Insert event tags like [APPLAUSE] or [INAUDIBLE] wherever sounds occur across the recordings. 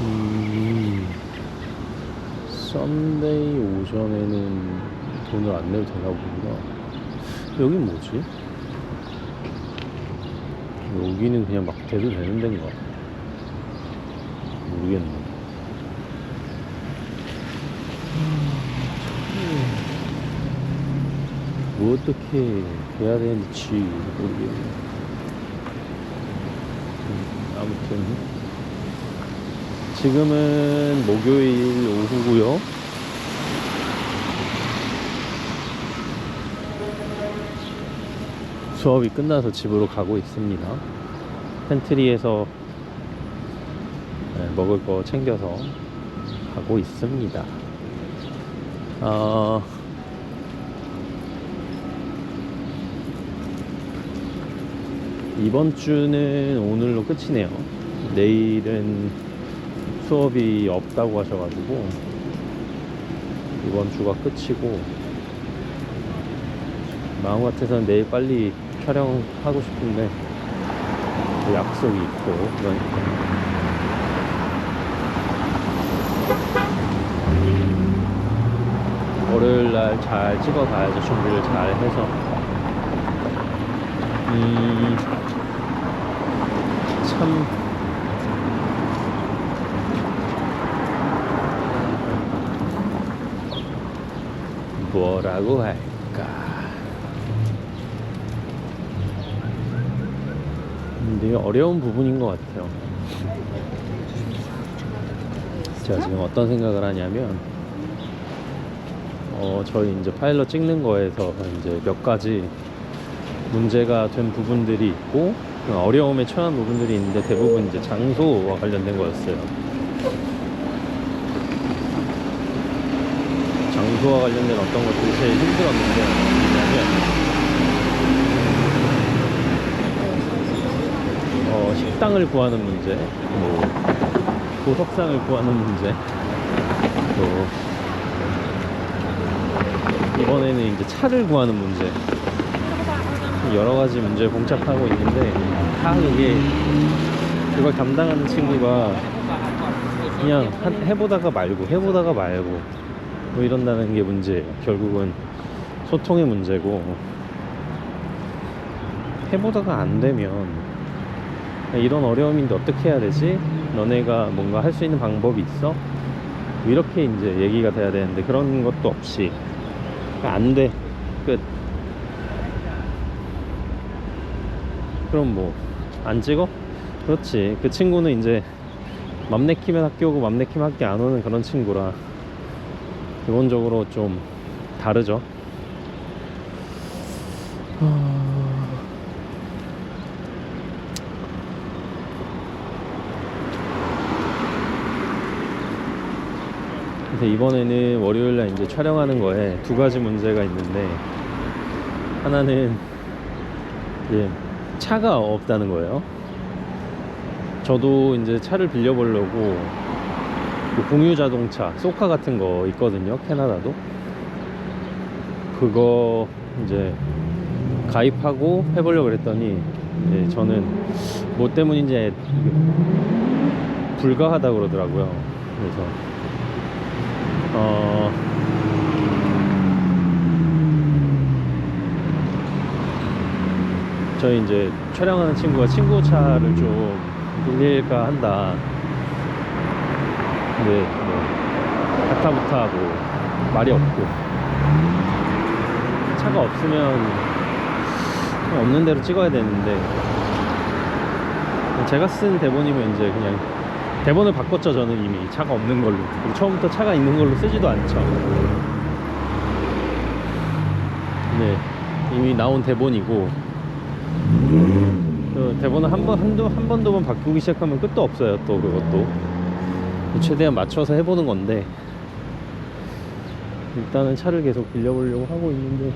음, 썬데이 오전에는 돈을 안 내도 되나 보구나. 여긴 뭐지? 여기는 그냥 막 대도 되는 데인가? 모르겠네. 뭐 어떻게 해야 되는지 모르겠네. 음, 아무튼 지금은 목요일 오후고요. 수업이 끝나서 집으로 가고 있습니다. 팬트리에서 네, 먹을 거 챙겨서 가고 있습니다. 어, 이번 주는 오늘로 끝이네요. 내일은 수업이 없다고 하셔가지고 이번 주가 끝이고 마음 같아서는 내일 빨리 촬영하고 싶은데 또 약속이 있고 그러니까. 월요일 날 잘 찍어 가야죠. 준비를 잘 해서 음, 참. 뭐라고 할까? 음, 되게 어려운 부분인 것 같아요. 제가 지금 어떤 생각을 하냐면 어, 저희 이제 파일럿 찍는 거에서 이제 몇 가지 문제가 된 부분들이 있고 어려움에 처한 부분들이 있는데 대부분 이제 장소와 관련된 거였어요. 장소와 관련된 어떤 것들이 제일 힘들었는데 뭐냐면 어, 식당을 구하는 문제, 뭐 보석상을 구하는 문제, 또 이번에는 이제 차를 구하는 문제. 여러 가지 문제에 봉착하고 있는데 다 그게 그걸 담당하는 친구가 그냥 한- 해보다가 말고 해보다가 말고 뭐 이런다는 게 문제예요. 결국은 소통의 문제고 해보다가 안 되면 이런 어려움인데 어떻게 해야 되지? 너네가 뭔가 할 수 있는 방법이 있어? 뭐 이렇게 이제 얘기가 돼야 되는데 그런 것도 없이 안 돼. 끝. 그럼 뭐 안 찍어? 그렇지 그 친구는 이제 맘 내키면 학교 오고 맘 내키면 학교 안 오는 그런 친구라 기본적으로 좀 다르죠 그래서 이번에는 월요일날 이제 촬영하는 거에 두 가지 문제가 있는데 하나는 이제 차가 없다는 거예요. 저도 이제 차를 빌려보려고 그 공유 자동차, 소카 같은 거 있거든요. 캐나다도. 그거 이제 가입하고 해보려고 그랬더니 이제 저는 뭐 때문인지 불가하다 그러더라고요. 그래서 어 저희 이제 촬영하는 친구가 친구 차를 좀 빌릴까 한다. 근데 뭐 가타부타 뭐 말이 없고. 차가 없으면 없는 대로 찍어야 되는데 제가 쓴 대본이면 이제 그냥 대본을 바꿨죠 저는 이미. 차가 없는 걸로. 그리고 처음부터 차가 있는 걸로 쓰지도 않죠. 네. 이미 나온 대본이고 그 대본을 한 번, 한두, 한 번, 두번 바꾸기 시작하면 끝도 없어요, 또 그것도. 최대한 맞춰서 해보는 건데, 일단은 차를 계속 빌려보려고 하고 있는데,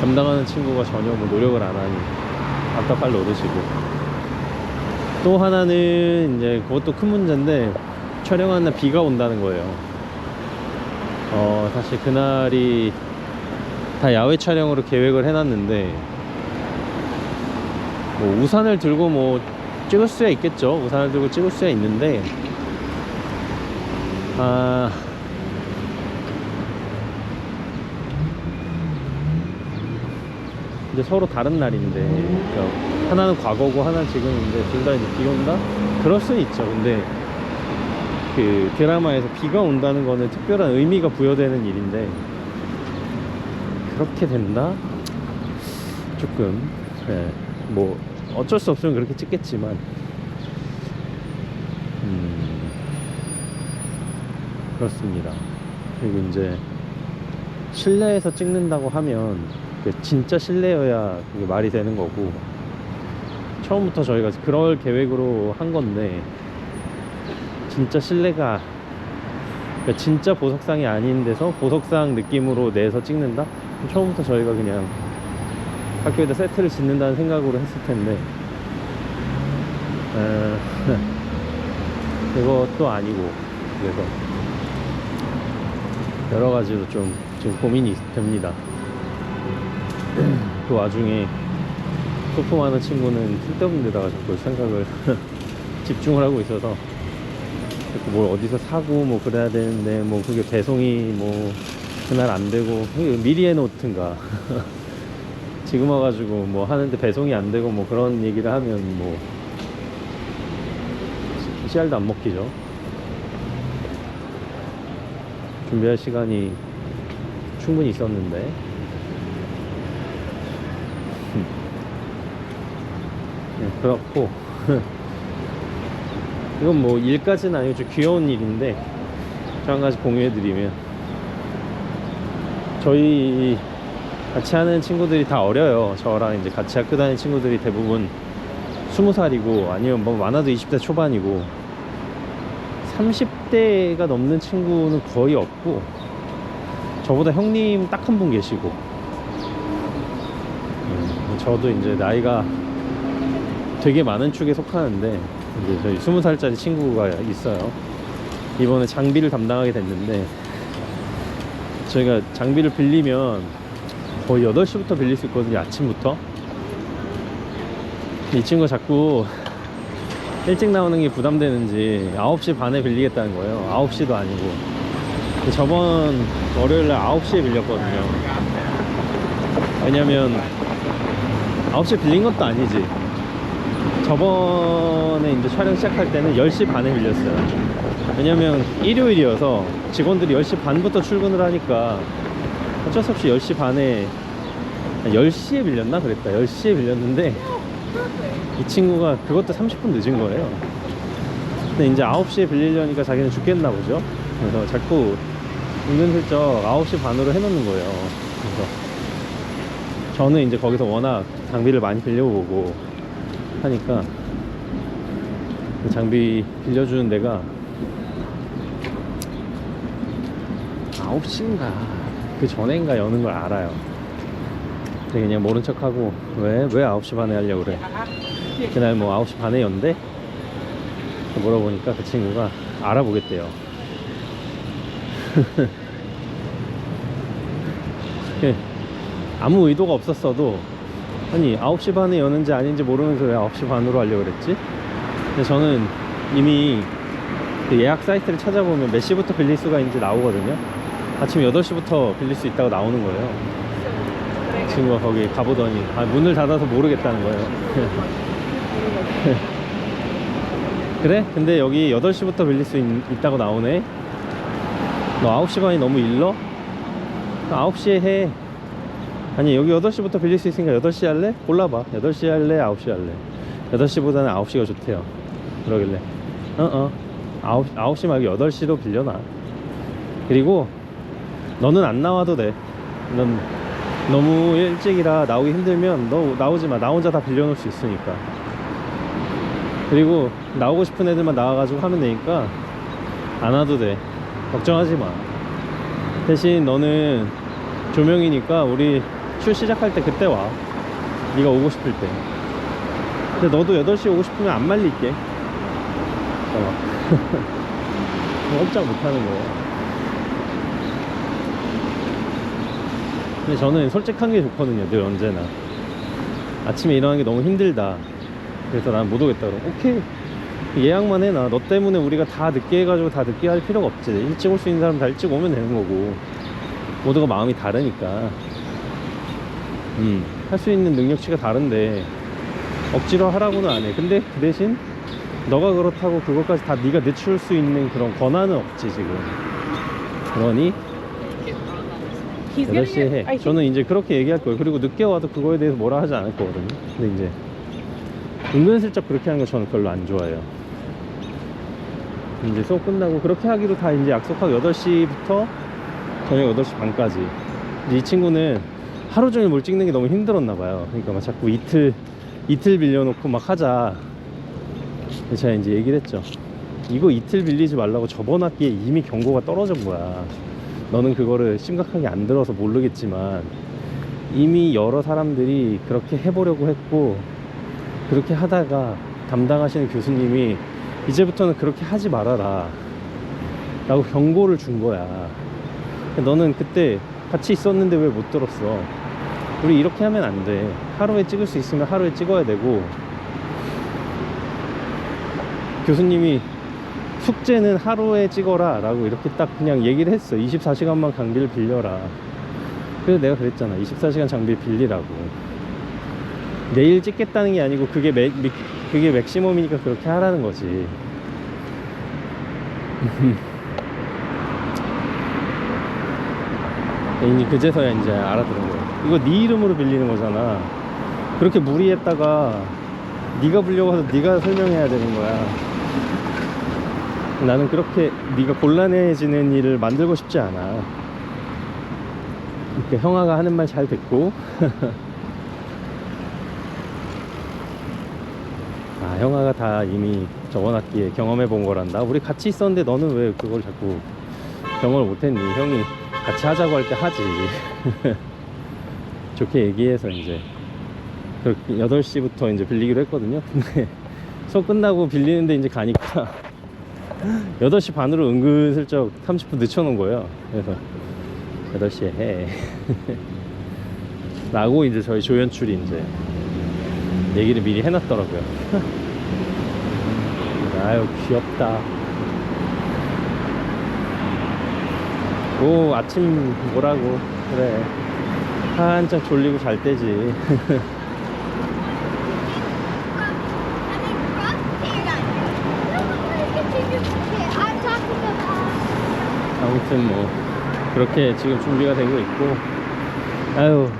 담당하는 친구가 전혀 뭐 노력을 안 하니, 답답할 노릇이고. 또 하나는 이제 그것도 큰 문제인데, 촬영하는 날 비가 온다는 거예요. 어, 사실 그날이 다 야외 촬영으로 계획을 해놨는데 뭐 우산을 들고 뭐 찍을 수야 있겠죠. 우산을 들고 찍을 수야 있는데 아 이제 서로 다른 날인데 그러니까 하나는 과거고 하나는 지금인데 둘 다 이제 비 온다? 그럴 수는 있죠. 근데 그 드라마에서 비가 온다는 거는 특별한 의미가 부여되는 일인데 그렇게 된다? 조금 예, 뭐 어쩔 수 없으면 그렇게 찍겠지만 음, 그렇습니다. 그리고 이제 실내에서 찍는다고 하면 그 진짜 실내여야 그게 말이 되는 거고 처음부터 저희가 그럴 계획으로 한 건데 진짜 실내가 그러니까 진짜 보석상이 아닌 데서 보석상 느낌으로 내서 찍는다? 처음부터 저희가 그냥 학교에다 세트를 짓는다는 생각으로 했을 텐데 에, [LAUGHS] 그것도 아니고 그래서 여러 가지로 좀 지금 고민이 됩니다. [CLEARS THROAT] 그 와중에 소품하는 친구는 쓸데없는 데다가 자꾸 생각을 [LAUGHS] 집중을 하고 있어서 뭘 어디서 사고 뭐 그래야 되는데 뭐 그게 배송이 뭐 그날 안 되고 미리 해놓든가. [LAUGHS] 지금 와가지고 뭐 하는데 배송이 안 되고 뭐 그런 얘기를 하면 뭐 씨알도 안 먹히죠. 준비할 시간이 충분히 있었는데. [LAUGHS] 네, 그렇고 [LAUGHS] 이건 뭐 일까지는 아니고 좀 귀여운 일인데 저한 가지 공유해드리면 저희 같이 하는 친구들이 다 어려요. 저랑 이제 같이 학교 다니는 친구들이 대부분 20살이고 아니면 뭐 많아도 20대 초반이고 30대가 넘는 친구는 거의 없고 저보다 형님 딱 한 분 계시고 음, 저도 이제 나이가 되게 많은 축에 속하는데 이제 저희 20살짜리 친구가 있어요. 이번에 장비를 담당하게 됐는데 저희가 장비를 빌리면 거의 8시부터 빌릴 수 있거든요 아침부터. 이 친구가 자꾸 일찍 나오는 게 부담되는지 9시 반에 빌리겠다는 거예요. 9시도 아니고. 저번 월요일 날 9시에 빌렸거든요. 왜냐면 9시에 빌린 것도 아니지 저번에 이제 촬영 시작할 때는 10시 반에 빌렸어요. 왜냐면 일요일이어서 직원들이 10시 반부터 출근을 하니까 어쩔 수 없이 10시 반에 10시에 빌렸나 그랬다. 10시에 빌렸는데 이 친구가 그것도 30분 늦은 거예요. 근데 이제 9시에 빌리려니까 자기는 죽겠나 보죠. 그래서 자꾸 은근슬쩍 9시 반으로 해놓는 거예요. 그래서 저는 이제 거기서 워낙 장비를 많이 빌려보고 하니까 그 장비 빌려주는 데가 9시인가 그 전에인가 여는 걸 알아요 그냥 모른 척하고 왜? 왜 9시 반에 하려고 그래 그날 뭐 9시 반에 연대? 물어보니까 그 친구가 알아보겠대요 그 [LAUGHS] 아무 의도가 없었어도 아니 9시 반에 여는지 아닌지 모르면서 왜 9시 반으로 하려고 그랬지? 근데 저는 이미 그 예약 사이트를 찾아보면 몇 시부터 빌릴 수가 있는지 나오거든요 아침 8시부터 빌릴 수 있다고 나오는 거예요 친구가 거기 가보더니 아, 문을 닫아서 모르겠다는 거예요 [LAUGHS] 그래? 근데 여기 8시부터 빌릴 수 있, 있다고 나오네 너 9시 반이 너무 일러? 9시에 해 아니 여기 8시부터 빌릴 수 있으니까 8시 할래? 골라봐. 8시 할래? 9시 할래? 8시보다는 9시가 좋대요. 그러길래. 어어. 9, 9시 말고 8시로 빌려놔. 그리고 너는 안 나와도 돼넌 너무 일찍이라 나오기 힘들면 너 나오지 마. 나 혼자 다 빌려놓을 수 있으니까. 그리고 나오고 싶은 애들만 나와가지고 하면 되니까 안 와도 돼. 걱정하지 마. 대신 너는 조명이니까 우리 출 시작할 때 그때 와. 네가 오고 싶을 때. 근데 너도 8시에 오고 싶으면 안 말릴게. 어. [LAUGHS] 꼼짝 못하는 거예요 근데 저는 솔직한 게 좋거든요 늘 언제나. 아침에 일어나는 게 너무 힘들다. 그래서 난 못 오겠다 그럼 오케이. 예약만 해놔. 너 때문에 우리가 다 늦게 해가지고 다 늦게 할 필요가 없지. 일찍 올 수 있는 사람 다 일찍 오면 되는 거고. 모두가 마음이 다르니까 음, 할 수 있는 능력치가 다른데 억지로 하라고는 안 해 근데 그 대신 너가 그렇다고 그것까지 다 네가 늦출 수 있는 그런 권한은 없지 지금 그러니 He's gonna 8시에 get- 해. 저는 이제 그렇게 얘기할 거예요. 그리고 늦게 와도 그거에 대해서 뭐라 하지 않을 거거든요. 근데 이제 은근슬쩍 그렇게 하는 거 저는 별로 안 좋아해요. 이제 수업 끝나고 그렇게 하기로 다 이제 약속하고 8시부터 저녁 8시 반까지. 근데 이 친구는 하루 종일 뭘 찍는 게 너무 힘들었나 봐요. 그러니까 막 자꾸 이틀 이틀 빌려놓고 막 하자. 제가 이제 얘기를 했죠. 이거 이틀 빌리지 말라고 저번 학기에 이미 경고가 떨어진 거야. 너는 그거를 심각하게 안 들어서 모르겠지만 이미 여러 사람들이 그렇게 해보려고 했고 그렇게 하다가 담당하시는 교수님이 이제부터는 그렇게 하지 말아라 라고 경고를 준 거야 너는 그때 같이 있었는데 왜 못 들었어 우리 이렇게 하면 안 돼. 하루에 찍을 수 있으면 하루에 찍어야 되고. 교수님이 숙제는 하루에 찍어라 라고 이렇게 딱 그냥 얘기를 했어. 24시간만 강비를 빌려라. 그래서 내가 그랬잖아. 24시간 장비 빌리라고. 내일 찍겠다는 게 아니고 그게 맥, 미- 그게 맥시멈이니까 그렇게 하라는 거지 [LAUGHS] 이제 그제서야 이제 알아들은 거야 이거 네 이름으로 빌리는 거잖아 그렇게 무리했다가 네가 불려가서 네가 설명해야 되는 거야 나는 그렇게 네가 곤란해지는 일을 만들고 싶지 않아. 이렇게 형아가 하는 말 잘 듣고. [LAUGHS] 아, 형아가 다 이미 저번 학기에 경험해 본 거란다. 우리 같이 있었는데 너는 왜 그걸 자꾸 경험을 못 했니? 형이 같이 하자고 할 때 하지. [LAUGHS] 좋게 얘기해서 이제. 그렇게 8시부터 이제 빌리기로 했거든요. 근데 수업 끝나고 빌리는데 이제 가니까 [LAUGHS] 8시 반으로 은근슬쩍 30분 늦춰놓은 거예요. 그래서 8시에 해. [LAUGHS] 라고 이제 저희 조연출이 이제 얘기를 미리 해놨더라고요. 아유, 귀엽다. 오, 아침 뭐라고. 그래. 한참 졸리고 잘 때지. [LAUGHS] 아무튼 뭐 그렇게 지금 준비가 되고 있고 아유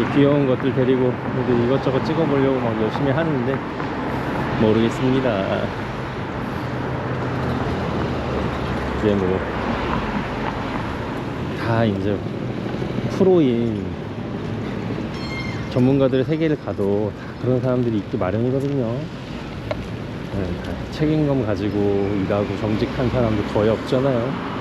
이 귀여운 것들 데리고 이것저것 찍어보려고 막 열심히 하는데 모르겠습니다 이제 뭐다 이제 프로인 전문가들의 세계를 가도 다 그런 사람들이 있기 마련이거든요 네, 다 책임감 가지고 일하고 정직한 사람도 거의 없잖아요.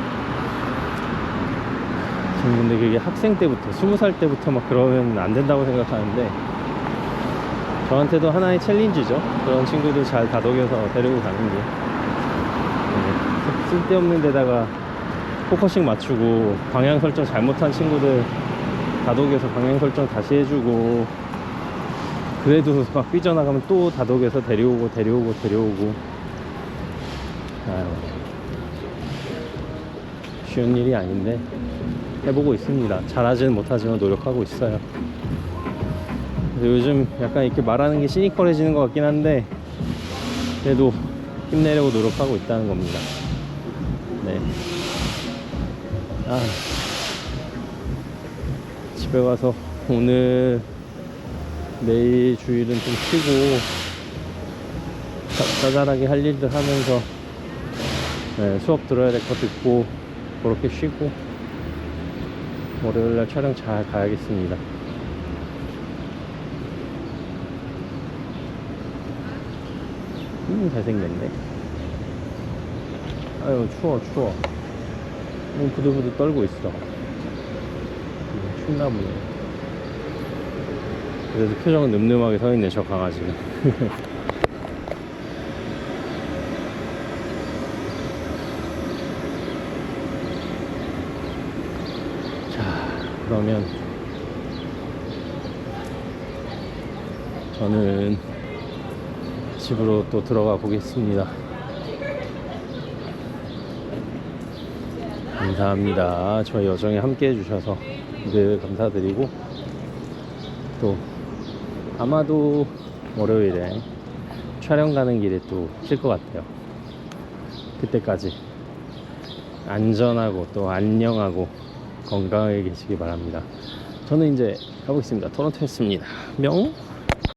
근데 그게 학생 때부터, 스무 살 때부터 막 그러면 안 된다고 생각하는데, 저한테도 하나의 챌린지죠. 그런 친구들 잘 다독여서 데리고 가는 게. 네, 쓸데없는 데다가 포커싱 맞추고, 방향 설정 잘못한 친구들 다독여서 방향 설정 다시 해주고, 그래도 [LAUGHS] 막 삐져나가면 또 다독여서 데려오고 데려오고 데려오고. 아유. 쉬운 일이 아닌데 해보고 있습니다. 잘하지는 못하지만 노력하고 있어요. 요즘 약간 이렇게 말하는 게 시니컬해지는 것 같긴 한데 그래도 힘내려고 노력하고 있다는 겁니다 네. 아, 집에 가서 오늘 내일 주일은 좀 쉬고 짜- 짜잘하게 할 일들 하면서 네, 수업 들어야 될거 듣고 그렇게 쉬고 월요일날 촬영 잘 가야겠습니다. 음 잘생겼네 아유 추워 추워. 음, 부들부들 떨고 있어. 음, 춥나 보네. 그래도 표정은 늠름하게 서 있네 저 강아지는. [LAUGHS] 그러면 저는 집으로 또 들어가 보겠습니다. 감사합니다. 저희 여정에 함께 해주셔서 늘 감사드리고 또 아마도 월요일에 촬영 가는 길에 또킬것 같아요. 그때까지 안전하고 또 안녕하고 건강하게 계시기 바랍니다. 저는 이제 가보겠습니다. 토론토였습니다. 명.